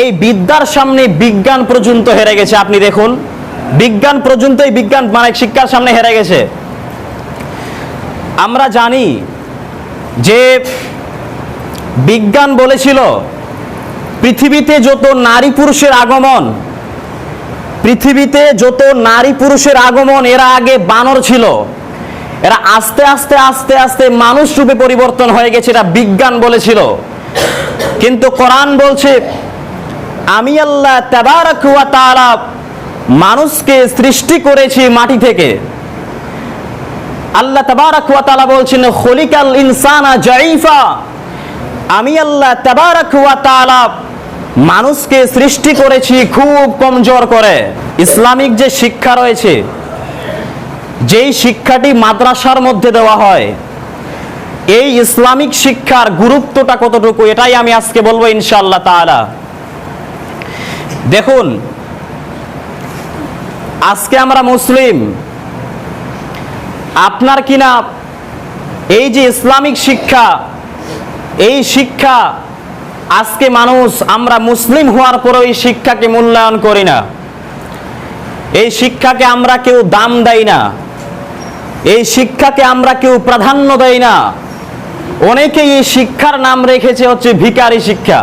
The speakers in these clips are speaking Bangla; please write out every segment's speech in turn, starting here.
এই বিদ্যার সামনে বিজ্ঞান পর্যন্ত হেরে গেছে, আপনি দেখুন। বিজ্ঞান পর্যন্ত এই বিজ্ঞান মানে শিক্ষার সামনে হেরে গেছে। আমরা জানি যে বিজ্ঞান বলেছিল, পৃথিবীতে যত নারী পুরুষের আগমন, পৃথিবীতে যত নারী পুরুষের আগমন, এরা আগে বানর ছিল। এরা আস্তে আস্তে আস্তে আস্তে মানুষ রূপে পরিবর্তন হয়ে গেছে, এটা বিজ্ঞান বলেছিল। কিন্তু কোরআন বলছে আমি আল্লাহ তাআলা মানুষকে সৃষ্টি করেছি মাটি থেকে। আল্লাহ তাবারাক বলছেন, খলিকাল ইনসানা জাইফা আমি আল্লাহ তাবারাক ওয়া মানুষকে সৃষ্টি করেছি খুব কমজোর করে। ইসলামিক যে শিক্ষা রয়েছে, যেই শিক্ষাটি মাদ্রাসার মধ্যে দেওয়া হয়, এই ইসলামিক শিক্ষার গুরুত্বটা কতটুকু, এটাই আমি আজকে বলব ইনশাআল্লাহ তাআলা। দেখুন, আজকে আমরা মুসলিম। আপনার কিনা এই যে ইসলামিক শিক্ষা, এই শিক্ষা, আজকে মানুষ, আমরা মুসলিম হওয়ার পরেও এই শিক্ষাকে মূল্যায়ন করি না। এই শিক্ষাকে আমরা কেউ দাম দেই না। এই শিক্ষাকে আমরা কেউ প্রাধান্য দেই না। অনেকেই এই শিক্ষার নাম রেখেছে হচ্ছে ভিকারি শিক্ষা।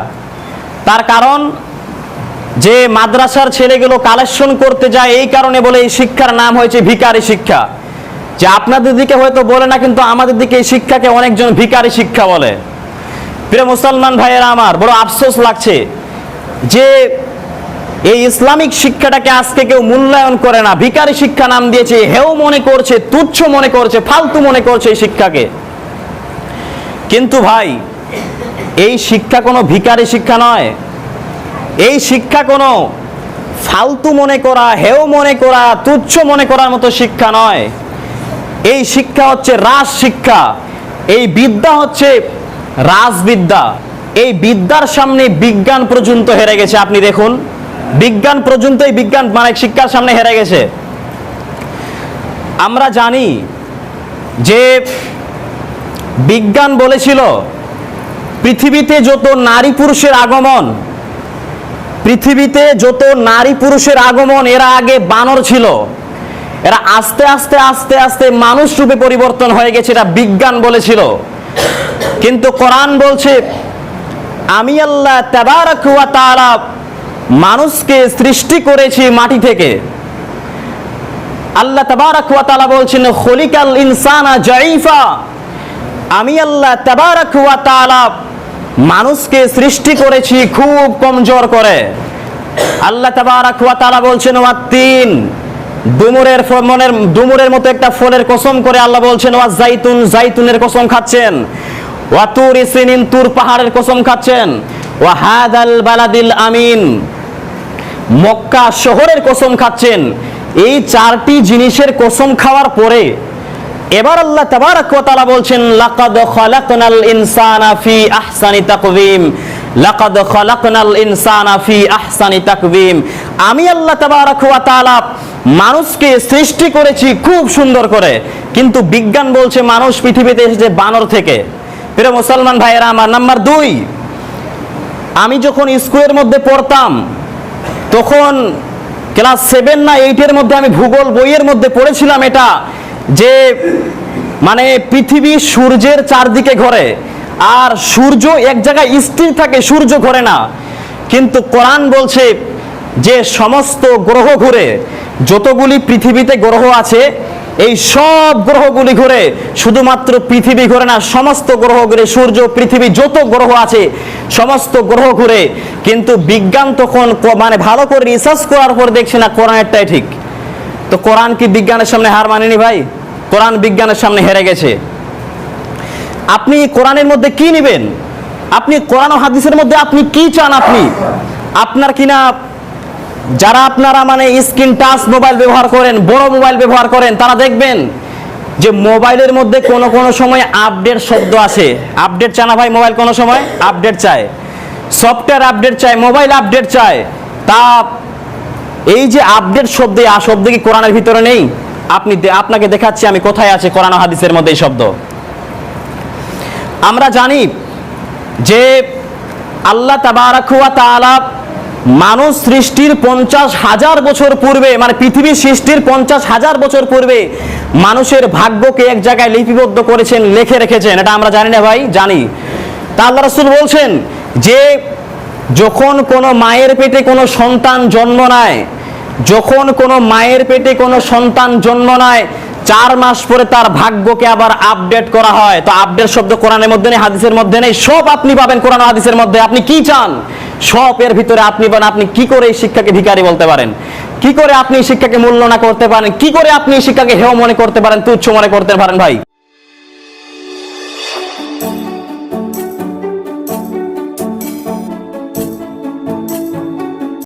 তার কারণ যে মাদ্রাসার ছেলেগুলো কালেকশন করতে যায়, এই কারণে বলে এই শিক্ষার নাম হয়েছে ভিকারি শিক্ষা। যে আপনাদের দিকে হয়তো বলে না, কিন্তু আমাদের দিকে এই শিক্ষাকে অনেকজন ভিকারি শিক্ষা বলে। প্রিয় মুসলমান ভাইয়েরা আমার, বড় আফসোস লাগছে যে এই ইসলামিক শিক্ষাটাকে আজকে কেউ মূল্যায়ন করে না। ভিকারি শিক্ষা নাম দিয়েছে হেও মনে করছে, তুচ্ছ মনে করছে, ফালতু মনে করছে এই শিক্ষাকে। কিন্তু ভাই, এই শিক্ষা কোনো ভিকারি শিক্ষা নয়। এই শিক্ষা কোনো ফালতু মনে করা, হেও মনে করা, তুচ্ছ মনে করার মতো শিক্ষা নয়। এই শিক্ষা হচ্ছে রাজ শিক্ষা। এই বিদ্যা হচ্ছে রাজবিদ্যা। এই বিদ্যার সামনে বিজ্ঞান পর্যন্ত হেরে গেছে। আপনি দেখুন, বিজ্ঞান পর্যন্ত এই বিজ্ঞান মানে শিক্ষার সামনে হেরে গেছে। আমরা জানি যে বিজ্ঞান বলেছিল, পৃথিবীতে যত নারী পুরুষের আগমন পৃথিবীতে যত নারী পুরুষের আগমন, এরা আগে বানর ছিল। এরা আস্তে আস্তে আস্তে আস্তে মানুষ রূপে পরিবর্তন হয়ে গেছে, এটা বিজ্ঞান বলেছিল। কিন্তু কোরআন বলছে, আমি আল্লাহ ওয়া মানুষকে সৃষ্টি করেছি মাটি থেকে। আল্লাহ তাবারাক ওয়া বলছেন, খলিকাল ইনসানা জাইফা আমি আল্লাহ তাবারাক ওয়া তাআলা মানুষকে সৃষ্টি করেছি খুব কমজোর করে। আল্লাহ ওয়া বলছেন, ওয়া তিন। ডুমুরের মনের ডুমুরের মতো একটা ফলের কসম করে আল্লাহ বলছেন, ওয়া জাইতুন, জাইতুনের কসম খাচ্ছেন। ওয়া তুর সিনিন তুর পাহাড়ের কসম খাচ্ছেন। ওয়া হাদাল বালাদিল আমিন। মক্কা শহরের কসম খাচ্ছেন। এই চারটি জিনিসের কসম খাওয়ার পরে এবার আল্লাহ তাবারাক ওয়া তাআলা বলছেন, লাকাদ খালাকনাল ইনসানা ফি আহসানি তাকওয়িম। লাকাদ খালাকনাল ইনসানা ফি আহসানি তাকওয়িম। আমি আল্লাহ তাবারাক ওয়া তাআলা মানুষকে সৃষ্টি করেছি খুব সুন্দর করে। কিন্তু বিজ্ঞান বলছে মানুষ পৃথিবীতে এসেছে বানর থেকে। প্রিয় মুসলমান ভাইয়েরা, আমার নাম্বার দুই, আমি যখন স্কুলের মধ্যে পড়তাম, তখন ক্লাস সেভেন না এইটের মধ্যে আমি ভূগোল বইয়ের মধ্যে পড়েছিলাম এটা। যে মানে পৃথিবী সূর্যের চারদিকে ঘোরে, আর সূর্য এক জায়গায় স্থির থাকে, সূর্য ঘোরে না। কিন্তু কোরআন বলছে যে সমস্ত গ্রহ ঘুরে, যতগুলি পৃথিবীতে গ্রহ আছে, এই সব গ্রহগুলি ঘুরে, শুধুমাত্র পৃথিবী ঘুরে না, সমস্ত গ্রহ ঘুরে, সূর্য, পৃথিবী যত গ্রহ আছে, সমস্ত গ্রহ ঘুরে। কিন্তু বিজ্ঞান তখন মানে ভালো করে রিসার্চ করার পর দেখছে না, কোরআনেরটাই ঠিক। তো কোরআন কি বিজ্ঞানের সামনে হার মানেনি ভাই? কোরআন বিজ্ঞানের সামনে হেরে গেছে। আপনি কোরআনের মধ্যে কি নেবেন? আপনি কোরআন হাদিসের মধ্যে আপনি কি চান আপনি? আপনার কিনা যারা আপনারা মানে স্ক্রিন টাচ মোবাইল ব্যবহার করেন, বড় মোবাইল ব্যবহার করেন, তারা দেখবেন যে মোবাইলের মধ্যে কোনো কোনো সময় আপডেট শব্দ আসে। আপডেট চায় না ভাই মোবাইল কোনো সময়? আপডেট চায়। সফটওয়্যার আপডেট চায়, মোবাইল আপডেট চায়। তা এই যে আপডেট শব্দ আ শব্দ কি কোরআনের ভিতরে নেই? আপনি আপনাকে দেখাচ্ছি আমি কোথায় আছে কোরআন হাদিসের মধ্যে এই শব্দ। আমরা জানি যে আল্লাহ তাবারাক ওয়া তাআলা মানুষ সৃষ্টির পঞ্চাশ হাজার বছর পূর্বে মানে পৃথিবী সৃষ্টির পঞ্চাশ হাজার বছর পূর্বে মানুষের ভাগ্যকে এক জায়গায় লিপিবদ্ধ করেছেন, লিখে রেখেছেন। এটা আমরা জানি না ভাই, জানি। তা আল্লাহ রসুল বলছেন যে যখন কোনো মায়ের পেটে কোনো সন্তান জন্ম নেয়, যখন কোনো মায়ের পেটে কোনো সন্তান জন্ম নেয়, চার মাস পরে তার ভাগ্যকে আবার আপডেট করা হয়। তো আপডেট শব্দ কোরআনের মধ্যে নেই, হাদিসের মধ্যে নেই, সব আপনি পাবেন কোরআন হাদিসের মধ্যে। আপনি কি চান? সব এর ভিতরে আপনি পান আপনি কি করে এই শিক্ষাকে ভিখারি বলতে পারেন? কি করে আপনি শিক্ষাকে মূল্য না করতে পারেন? কি করে আপনি এই শিক্ষাকে হেয় মনে করতে পারেন? তুচ্ছ মনে করতে পারেন ভাই।